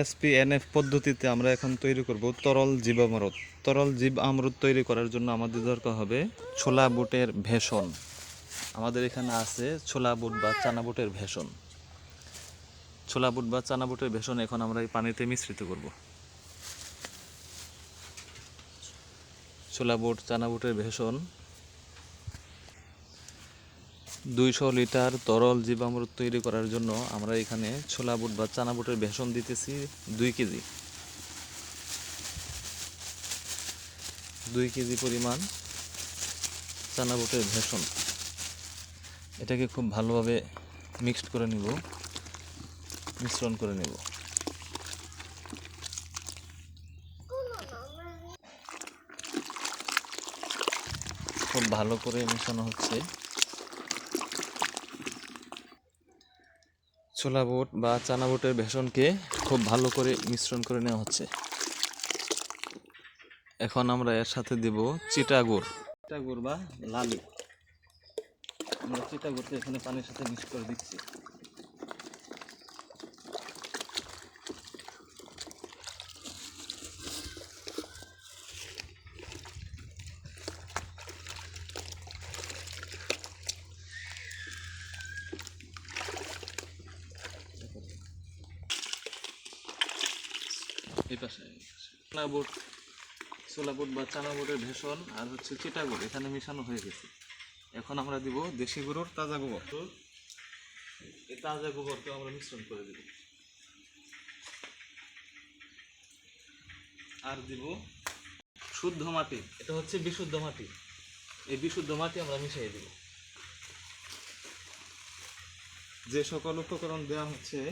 SP NF পদ্ধতিতে আমরা এখন তৈরি করব তরল জীবামৃত তরল জীব আমরুদ তৈরি করার জন্য আমাদের দরকার হবে ছোলা বুটের ভেষণ। আমাদের এখানে আছে ছোলা বুট বা চানা বুটের ভেষণ। ছোলা বুট বা চানা বুটের ভেষণ এখন আমরা এই পানিতে মিশ্রিত করব। ছোলা বুট, চানা বুটের ভেষণ দুইশো লিটার তরল জীবামৃত তৈরি করার জন্য আমরা এখানে ছোলা বুট বা চানা বুটের বেসন দিতেছি দুই কেজি। দুই কেজি পরিমাণ চানা বুটের ভেষণ এটাকে খুব ভালোভাবে মিক্সড করে নিব, মিশ্রণ করে নেব। খুব ভালো করে মেশানো হচ্ছে। ছোলা বুট বা চানা বুটের বেসনকে খুব ভালো করে মিশ্রণ করে নেওয়া হচ্ছে। এখন আমরা এর সাথে দেব চিটাগুড়। চিটাগুড় বা লালু। আমরা চিটাগুড়কে এখানে পানির সাথে মিক্স করে দিচ্ছি। আর আমরা দিব দেশি তাজা গোবর। এই তাজা গোবরকে আমরা মিশ্রণ করে আর দিব শুদ্ধ মাটি, এটা হচ্ছে বিশুদ্ধ মাটি। এই বিশুদ্ধ মাটি আমরা মিশিয়ে দিব। যে সকল উপকরণ দেওয়া হচ্ছে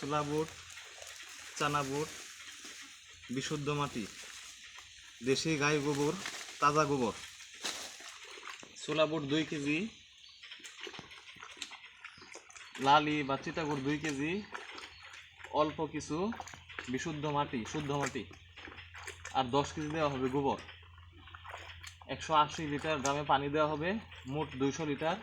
ছোলা বুট চানা বুট বিশুদ্ধ মাটি, দেশি গাই গোবর, তাজা গোবর। ছোলা বুট দুই কেজি, লালি বা চিটাগুড় দুই কেজি, অল্প কিছু বিশুদ্ধ মাটি, শুদ্ধ মাটি, আর দশ কেজি দেওয়া হবে গোবর। একশো আশি লিটার গ্রামে পানি দেওয়া হবে, মোট দুইশো লিটার।